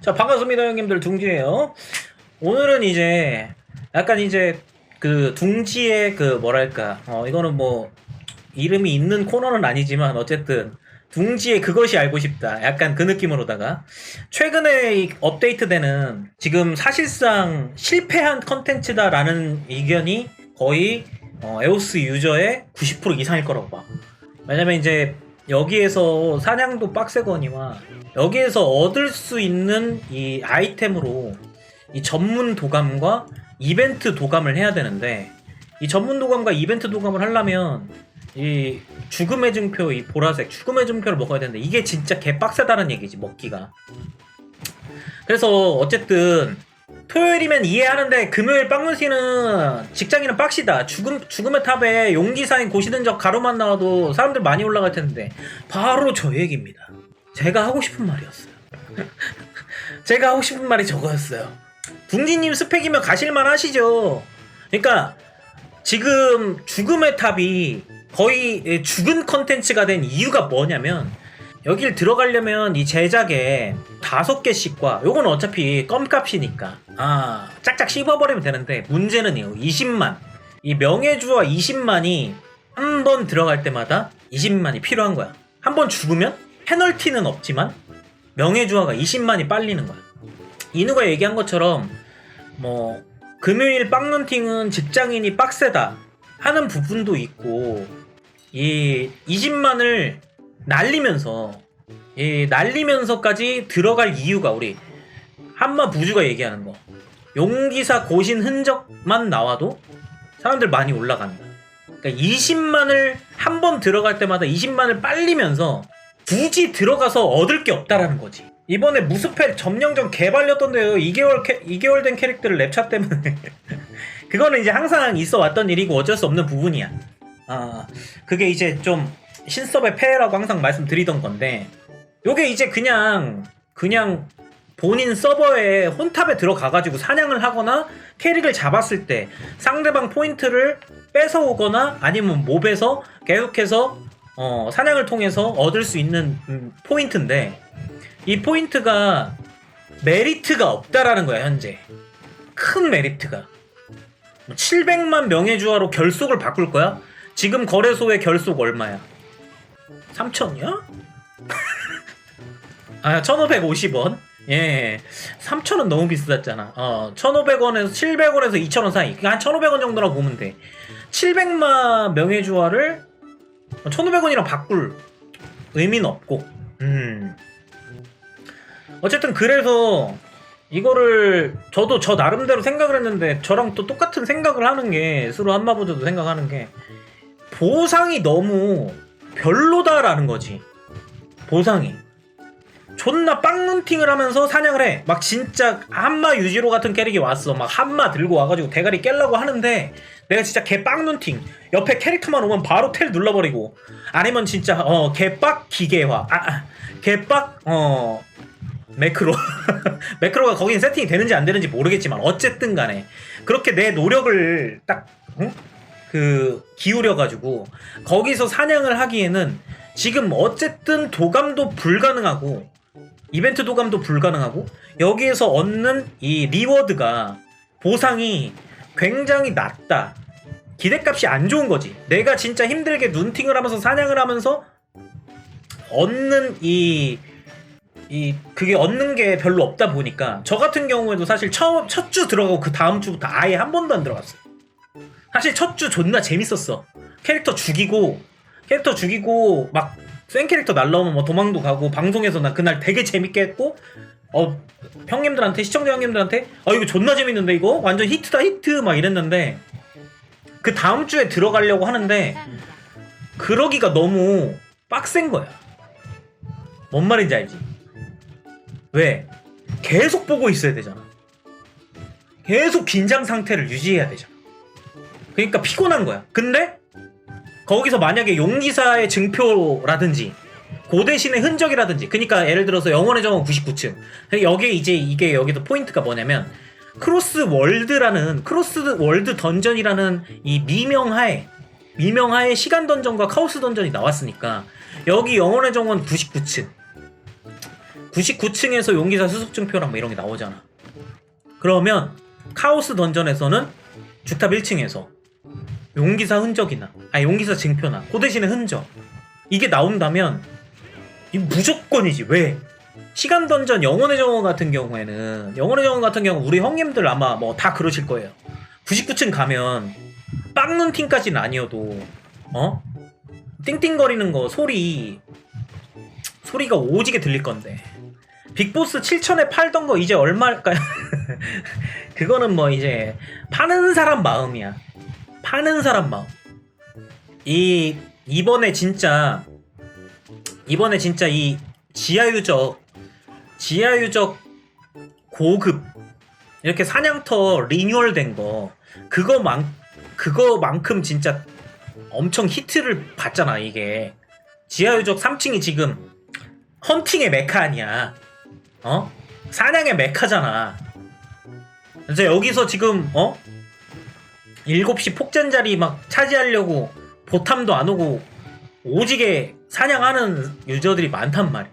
자 반갑습니다 형님들 둥지예요. 오늘은 이제 약간 이제 그 둥지의 그 뭐랄까 어 이거는 뭐 이름이 있는 코너는 아니지만 어쨌든 둥지의 그것이 알고 싶다 약간 그 느낌으로다가 최근에 이 업데이트되는 지금 사실상 실패한 컨텐츠다라는 의견이 거의 어, 에오스 유저의 90% 이상일 거라고 봐. 왜냐면 이제 여기에서 사냥도 빡세거니와 여기에서 얻을 수 있는 이 아이템으로 이 전문 도감과 이벤트 도감을 해야 되는데 이 전문 도감과 이벤트 도감을 하려면 이 죽음의 증표 이 보라색 죽음의 증표를 먹어야 되는데 이게 진짜 개빡세다는 얘기지 먹기가. 그래서 어쨌든 토요일이면 이해하는데 금요일 빵문씨는 직장인은 빡시다. 죽음 죽음의 탑에 용기사인 고시든적 가로만 나와도 사람들 많이 올라갈 텐데 바로 저 얘기입니다. 제가 하고 싶은 말이었어요. 제가 하고 싶은 말이 저거였어요. 둥지님 스펙이면 가실만 하시죠. 그러니까 지금 죽음의 탑이 거의 죽은 컨텐츠가 된 이유가 뭐냐면 여길 들어가려면 이 제작에 다섯 개씩과 요건 어차피 껌값이니까. 아. 짝짝 씹어버리면 되는데 문제는 이요 20만. 이 명예주와 20만이 한 번 들어갈 때마다 20만이 필요한 거야. 한 번 죽으면 페널티는 없지만 명예주화가 20만이 빨리는 거야. 이누가 얘기한 것처럼 뭐 금요일 빵런팅은 직장인이 빡세다 하는 부분도 있고 이 20만을 날리면서 이 날리면서까지 들어갈 이유가 우리 한마 부주가 얘기하는 거 용기사 고신 흔적만 나와도 사람들 많이 올라간다. 그러니까 20만을 한 번 들어갈 때마다 20만을 빨리면서 굳이 들어가서 얻을 게 없다라는 거지. 이번에 무스펠 점령전 개발렸던데요. 2개월 캐, 2개월 된 캐릭터를 랩차 때문에 그거는 이제 항상 있어 왔던 일이고 어쩔 수 없는 부분이야. 아 그게 이제 좀 신섭의 폐해라고 항상 말씀드리던 건데 요게 이제 그냥 그냥 본인 서버에 혼탑에 들어가가지고 사냥을 하거나 캐릭을 잡았을 때 상대방 포인트를 뺏어오거나 아니면 몹에서 계속해서 어, 사냥을 통해서 얻을 수 있는 음, 포인트인데 이 포인트가 메리트가 없다라는 거야 현재 큰 메리트가 700만 명예주화로 결속을 바꿀 거야? 지금 거래소의 결속 얼마야? 3천이야? 아, 1,550원? 예. 3,000원 너무 비쌌잖아. 어, 1,500원에서 700원에서 2,000원 사이. 그러니까 한 1,500원 정도라고 보면 돼. 700만 명예주화를 1,500원이랑 바꿀 의미는 없고. 음. 어쨌든 그래서 이거를 저도 저 나름대로 생각을 했는데 저랑 또 똑같은 생각을 하는 게 스스로 한마보드도 생각하는 게 보상이 너무 별로다라는 거지. 보상이. 존나 빵눈팅을 하면서 사냥을 해. 막 진짜 한마 유지로 같은 캐릭이 왔어. 막 한마 들고 와가지고 대가리 깰라고 하는데 내가 진짜 개 빵눈팅. 옆에 캐릭터만 오면 바로 텔 눌러버리고. 아니면 진짜 어 개빡 기계화. 아, 아 개빡 어 매크로. 매크로가 거긴 세팅이 되는지 안 되는지 모르겠지만 어쨌든 간에 그렇게 내 노력을 딱 응? 그 기울여 가지고 거기서 사냥을 하기에는 지금 어쨌든 도감도 불가능하고 이벤트 도감도 불가능하고 여기에서 얻는 이 리워드가 보상이 굉장히 낮다. 기대값이 안 좋은 거지. 내가 진짜 힘들게 눈팅을 하면서 사냥을 하면서 얻는 이, 이, 그게 얻는 게 별로 없다 보니까 저 같은 경우에도 사실 처음, 첫 주 들어가고 그 다음 주부터 아예 한 번도 안 들어갔어요. 사실 첫 주 존나 재밌었어. 캐릭터 죽이고, 캐릭터 죽이고, 막, 센 캐릭터 날라오면 뭐 도망도 가고, 방송에서 나 그날 되게 재밌게 했고, 어, 형님들한테, 시청자 형님들한테, 어, 이거 존나 재밌는데, 이거? 완전 히트다, 히트! 막 이랬는데, 그 다음 주에 들어가려고 하는데, 그러기가 너무 빡센 거야. 뭔 말인지 알지? 왜? 계속 보고 있어야 되잖아. 계속 긴장 상태를 유지해야 되잖아. 그러니까 피곤한 거야. 근데 거기서 만약에 용기사의 증표라든지 고대신의 흔적이라든지 그러니까 예를 들어서 영원의 정원 99층 여기에 이제 이게 여기도 포인트가 뭐냐면 크로스 월드라는 크로스 월드 던전이라는 이 미명하에 미명하에 시간 던전과 카오스 던전이 나왔으니까 여기 영원의 정원 99층 99층에서 용기사 수습증표랑 뭐 이런 게 나오잖아. 그러면 카오스 던전에서는 주탑 1층에서 용기사 흔적이나 아 용기사 증표나 그 대신에 흔적 이게 나온다면 이 무조건이지 왜? 시간 던전 영혼의 정원 같은 경우에는 영혼의 정원 같은 경우 우리 형님들 아마 뭐 다 그러실 거예요. 99층 가면 빵눈 팀까지는 아니어도 어 띵띵거리는 거 소리 소리가 오지게 들릴 건데 빅보스 7천에 팔던 거 이제 얼마일까요? 그거는 뭐 이제 파는 사람 마음이야. 파는 사람 마음. 이 이번에 진짜 이번에 진짜 이 지하유적 지하유적 고급 이렇게 사냥터 리뉴얼된 거 그거만 그거만큼 진짜 엄청 히트를 봤잖아 이게. 지하유적 3층이 지금 헌팅의 메카 아니야. 어? 사냥의 메카잖아. 그래서 여기서 지금 어 7시 폭전 자리 막 차지하려고 보탐도 안 오고 오지게 사냥하는 유저들이 많단 말이야.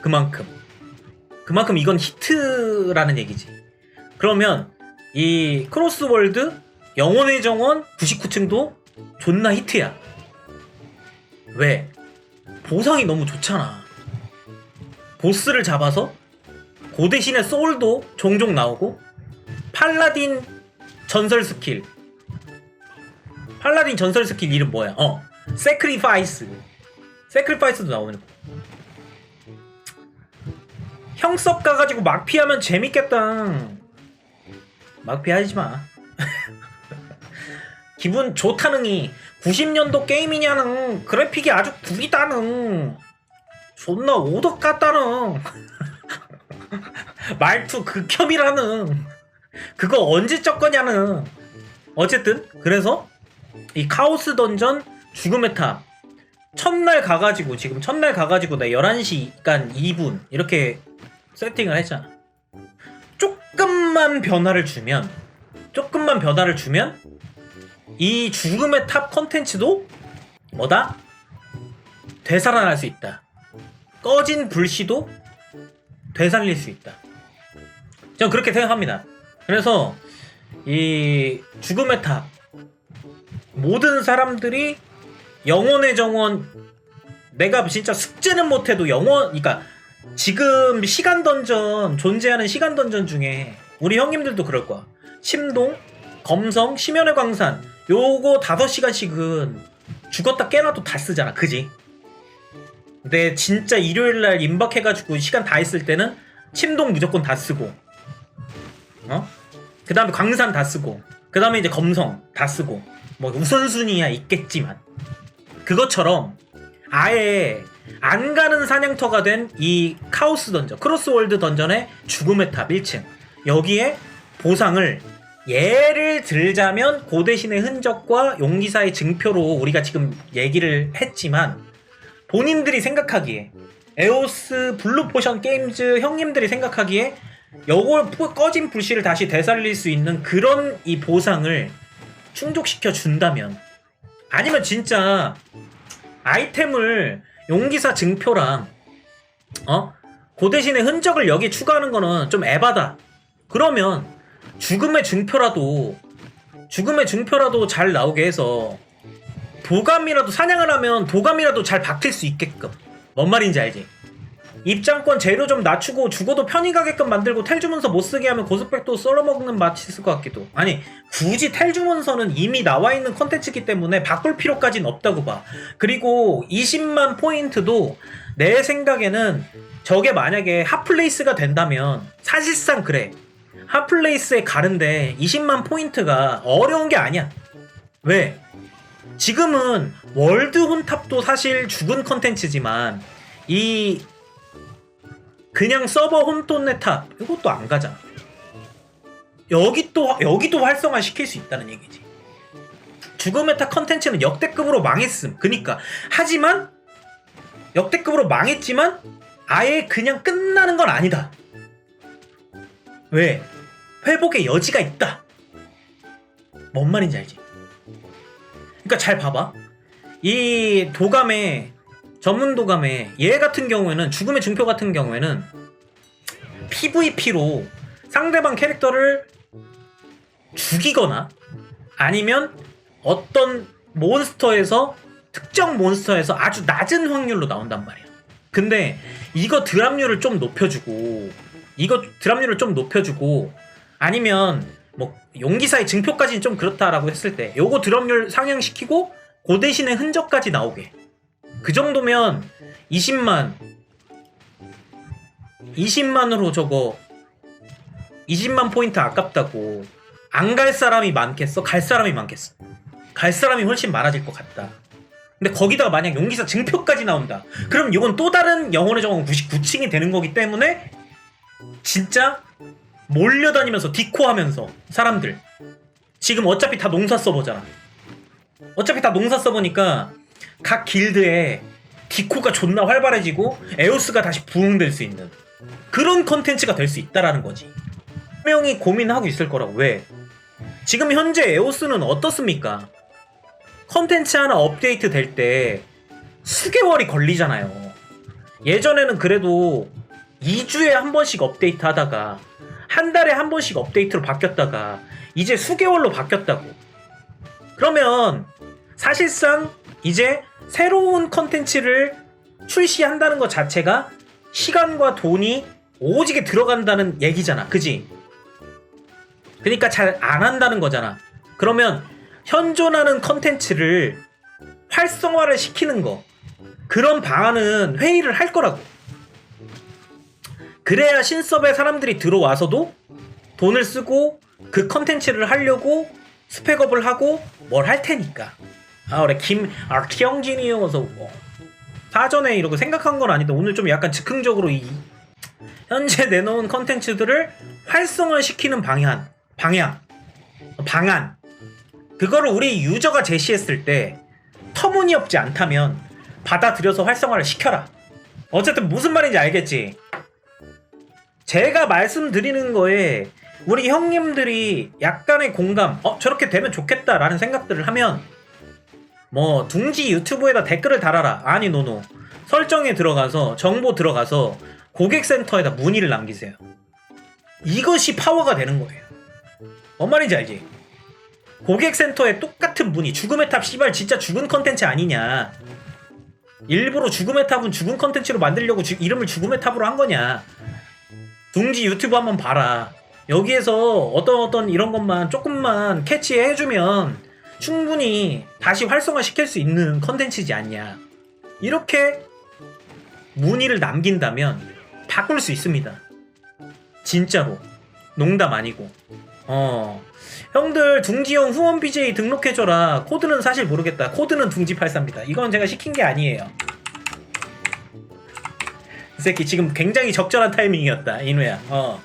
그만큼. 그만큼 이건 히트라는 얘기지. 그러면 이 크로스월드 영혼의 정원 99층도 존나 히트야. 왜? 보상이 너무 좋잖아. 보스를 잡아서 그 대신에 소울도 종종 나오고 팔라딘 전설 스킬 팔라딘 전설 스킬 이름 뭐야? 어. 세크리파이스 세크리파이스도 나오는 거 형섭 가가지고 막피하면 재밌겠다. 막피하지 마. 기분 좋다능이. 90년도 게임이냐는 그래픽이 아주 구리다능. 존나 오덕 같다능. 말투 극혐이라는 그거 언제 적 거냐는. 어쨌든 그래서 이 카오스 던전 죽음의 탑. 첫날 가가지고 지금 첫날 가가지고 나 11시 간 2분 이렇게 세팅을 했잖아. 조금만 변화를 주면 조금만 변화를 주면 이 죽음의 탑 컨텐츠도 뭐다? 되살아날 수 있다. 꺼진 불씨도 되살릴 수 있다. 저는 그렇게 생각합니다. 그래서 이 죽음의 탑 모든 사람들이 영혼의 정원 내가 진짜 숙제는 못해도 영원 그러니까 지금 시간 던전 존재하는 시간 던전 중에 우리 형님들도 그럴 거야. 침동 검성 심연의 광산 요거 5시간씩은 죽었다 깨나도 다 쓰잖아. 그지? 근데 진짜 일요일날 임박해가지고 시간 다 있을 때는 침동 무조건 다 쓰고 어? 그 다음에 광산 다 쓰고 그 다음에 이제 검성 다 쓰고 뭐 우선순위야 있겠지만 그것처럼 아예 안 가는 사냥터가 된 이 카오스 던전 크로스월드 던전의 죽음의 탑 1층. 여기에 보상을 예를 들자면 고대신의 흔적과 용기사의 증표로 우리가 지금 얘기를 했지만 본인들이 생각하기에 에오스 블루 포션 게임즈 형님들이 생각하기에 요걸 푸- 꺼진 불씨를 다시 되살릴 수 있는 그런 이 보상을 충족시켜 준다면 아니면 진짜 아이템을 용기사 증표랑 어? 그 대신에 흔적을 여기 추가하는 거는 좀 에바다. 그러면 죽음의 증표라도 죽음의 증표라도 잘 나오게 해서 도감이라도 사냥을 하면 도감이라도 잘 박힐 수 있게끔 뭔 말인지 알지? 입장권 재료 좀 낮추고 죽어도 편히 가게끔 만들고 텔 주문서 못 쓰게 하면 고스펙도 썰어먹는 맛이 있을 것 같기도. 아니 굳이 텔 주문서는 이미 나와 있는 컨텐츠이기 때문에 바꿀 필요까지는 없다고 봐. 그리고 20만 포인트도 내 생각에는 저게 만약에 핫플레이스가 된다면 사실상 그래. 핫플레이스에 가는데 20만 포인트가 어려운 게 아니야. 왜? 지금은 월드 혼탑도 사실 죽은 컨텐츠지만 이 그냥 서버 홈톤의 탑 이것도 안 가잖아. 여기 또 여기도 활성화 시킬 수 있다는 얘기지. 죽음의 탑 컨텐츠는 역대급으로 망했음. 그니까 하지만 역대급으로 망했지만 아예 그냥 끝나는 건 아니다. 왜? 회복의 여지가 있다. 뭔 말인지 알지? 그러니까 잘 봐봐. 이 도감에 전문 도감에 얘 같은 경우에는 죽음의 증표 같은 경우에는 PVP로 상대방 캐릭터를 죽이거나 아니면 어떤 몬스터에서 특정 몬스터에서 아주 낮은 확률로 나온단 말이야. 근데 이거 드랍률을 좀 높여주고 이거 드랍률을 좀 높여주고 아니면 뭐 용기사의 증표까지는 좀 그렇다라고 했을 때 요거 드랍률 상향시키고 그 대신에 흔적까지 나오게 그 정도면 20만 20만으로 저거 20만 포인트 아깝다고 안 갈 사람이 많겠어? 갈 사람이 많겠어? 갈 사람이 훨씬 많아질 것 같다. 근데 거기다가 만약 용기사 증표까지 나온다. 그럼 이건 또 다른 영혼의 정원 99층이 되는 거기 때문에 진짜 몰려다니면서 디코하면서 사람들 지금 어차피 다 농사 써보잖아. 어차피 다 농사 써보니까 각 길드에 디코가 존나 활발해지고 에오스가 다시 부흥될 수 있는 그런 컨텐츠가 될 수 있다라는 거지. 분명히 고민하고 있을 거라고 왜? 지금 현재 에오스는 어떻습니까? 컨텐츠 하나 업데이트 될 때 수개월이 걸리잖아요. 예전에는 그래도 2주에 한 번씩 업데이트 하다가 한 달에 한 번씩 업데이트로 바뀌었다가 이제 수개월로 바뀌었다고. 그러면 사실상 이제 새로운 컨텐츠를 출시한다는 것 자체가 시간과 돈이 오지게 들어간다는 얘기잖아. 그지? 그러니까 잘 안 한다는 거잖아. 그러면 현존하는 컨텐츠를 활성화를 시키는 거. 그런 방안은 회의를 할 거라고. 그래야 신섭에 사람들이 들어와서도 돈을 쓰고 그 컨텐츠를 하려고 스펙업을 하고 뭘 할 테니까. 아, 그래. 김, 아, 기영진이어서 뭐. 사전에 이러고 생각한 건 아닌데 오늘 좀 약간 즉흥적으로 이 현재 내놓은 컨텐츠들을 활성화시키는 방향, 방향, 방안. 그거를 우리 유저가 제시했을 때 터무니없지 않다면 받아들여서 활성화를 시켜라. 어쨌든 무슨 말인지 알겠지? 제가 말씀드리는 거에 우리 형님들이 약간의 공감, 어, 저렇게 되면 좋겠다라는 생각들을 하면 뭐 둥지 유튜브에다 댓글을 달아라. 아니 노노. 설정에 들어가서 정보 들어가서 고객센터에다 문의를 남기세요. 이것이 파워가 되는 거예요. 뭔 말인지 알지? 고객센터에 똑같은 문의 죽음의 탑 씨발 진짜 죽은 컨텐츠 아니냐 일부러 죽음의 탑은 죽은 컨텐츠로 만들려고 주- 이름을 죽음의 탑으로 한 거냐 둥지 유튜브 한번 봐라 여기에서 어떤 어떤 이런 것만 조금만 캐치해주면 충분히 다시 활성화 시킬 수 있는 컨텐츠지 않냐. 이렇게 문의를 남긴다면 바꿀 수 있습니다. 진짜로. 농담 아니고. 어. 형들 둥지형 후원 BJ 등록해줘라. 코드는 사실 모르겠다. 코드는 둥지83입니다. 이건 제가 시킨 게 아니에요. 이 새끼 지금 굉장히 적절한 타이밍이었다 인우야. 어